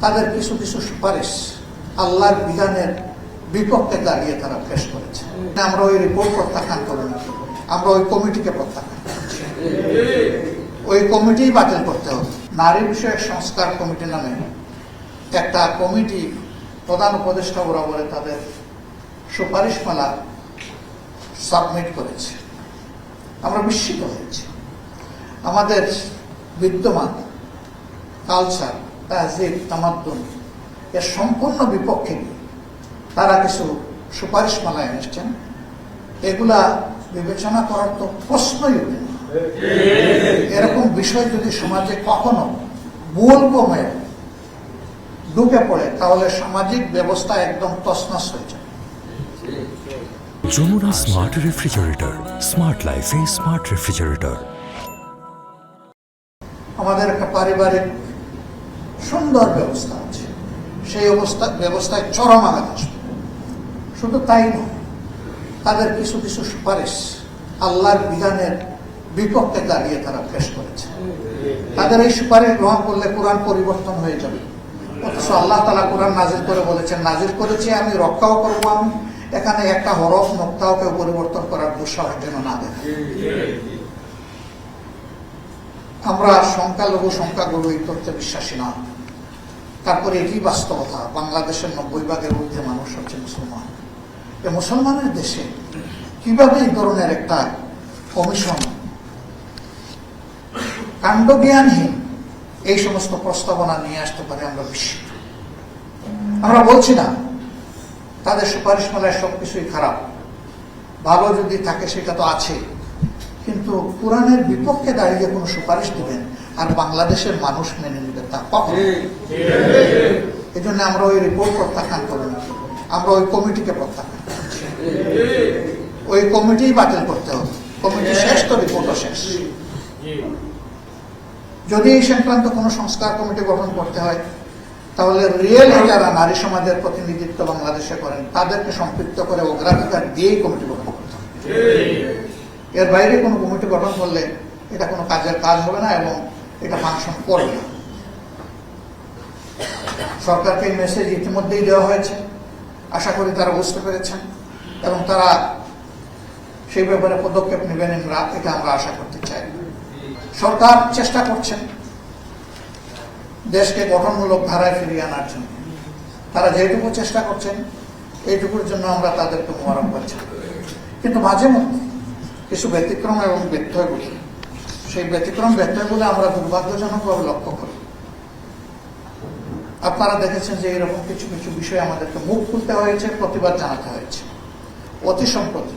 তাদের কিছু কিছু সুপারিশ আল্লাহর বিধানের বিপক্ষে দাঁড়িয়ে তারা পেশ করেছে। আমরা ওই রিপোর্ট প্রত্যাখ্যান করিনি আমরা ওই কমিটিকে প্রত্যাখ্যান ওই কমিটি বাতিল করতে হবে। নারী বিষয়ক সংস্কার কমিটি নামে একটা কমিটি প্রধান উপদেষ্টা বরাবরে তাদের সুপারিশ সুপারিশমালা সাবমিট করেছে। আমরা বিস্মিত হয়েছি। আমাদের বিদ্যমান কালচার তাজিব তামাদ্দুন এর সম্পূর্ণ বিপক্ষে তারা কিছু সুপারিশমালা এনেছেন এগুলা বিবেচনা করার তো প্রশ্নই ওঠে না। এরকম বিষয় যদি সমাজে কখনো মূল কমে ঢুকে পড়ে তাহলে সামাজিক ব্যবস্থা একদম তছনছ হয়ে যায়। যমুনা স্মার্ট রেফ্রিজারেটর স্মার্ট লাইফে স্মার্ট রেফ্রিজারেটর আমাদের একটা পারিবারিক সুন্দর ব্যবস্থা আছে। সেই অবস্থা, ব্যবস্থায় চরম আঘাত। শুধু তাই নয়, তাদের কিছু কিছু সুপারিশ আল্লাহর বিধানের বিপক্ষে দাঁড়িয়ে তারা পেশ করেছে। তাদের এই সুপারিশ গ্রহণ করলে কোরআন পরিবর্তন হয়ে যাবে। অথচ আল্লাহ তালা কোরআন নাজির করে বলেছেন নাজির করেছি আমি, রক্ষাও করব আমি। এখানে একটা হরফ নক্তাও কেউ পরিবর্তন করার দুঃসাহস যেন না দেখে আমরা সংখ্যালঘু, সংখ্যাগুরু এই তথ্যে বিশ্বাসী না তারপরে এটি বাস্তবতা, বাংলাদেশের নব্বই ভাগের ঊর্ধ্বে মানুষ হচ্ছে মুসলমান। এ মুসলমানের দেশে কীভাবে এই ধরনের একটা কমিশন, কাণ্ডজ্ঞানহীন, এই সমস্ত প্রস্তাবনা নিয়ে আসতে পারে আমরা বিস্মিত আমরা বলছি না, তাদের সুপারিশ মালায় সবকিছুই খারাপ। ভালো যদি থাকে সেটা তো আছে, কিন্তু কোরআনের বিপক্ষে দাঁড়িয়ে কোনো সুপারিশ দিবেন আর বাংলাদেশের মানুষ মেনে নেবে তা কখন? এই জন্য আমরা ওই রিপোর্ট প্রত্যাখ্যান করিনি আমরা ওই কমিটিকে প্রত্যাখ্যান করছি ওই কমিটি বাতিল করতে হবে। কমিটি শেষ তো রিপোর্টও শেষ। যদি এই সংক্রান্ত কোনো সংস্কার কমিটি গঠন করতে হয় তাহলে রিয়েল যারা নারী সমাজের প্রতিনিধিত্ব বাংলাদেশে করেন তাদেরকে সম্পৃক্ত করে অগ্রাধিকার দিয়েই কমিটি গঠন করতে হবে। এর বাইরে কোনো কমিটি গঠন করলে এটা কোনো কাজের কাজ হবে না এবং এটা ফাংশন করে না। সরকারকে মেসেজ ইতিমধ্যেই দেওয়া হয়েছে। আশা করি তারা বুঝতে পেরেছেন এবং তারা সেই ব্যাপারে পদক্ষেপ নেবেন এটা আমরা আশা করতে চাই। সরকার চেষ্টা করছেন দেশকে গঠনমূলক ধারায় ফিরিয়ে আনার জন্য। তারা যেটুকু চেষ্টা করছেন, এইটুকুর জন্য আমরা তাদেরকে মোবারকবাদ জানাই। কিন্তু মাঝে মধ্যে কিছু ব্যতিক্রম এবং ব্যত্যয়গুলি সেই ব্যতিক্রম ব্যত্যয়গুলো আমরা দুর্ভাগ্যজনকভাবে লক্ষ্য করি। আপনারা দেখেছেন যে এরকম কিছু কিছু বিষয় আমাদেরকে মুখ খুলতে হয়েছে, প্রতিবাদ জানাতে হয়েছে। অতি সম্প্রতি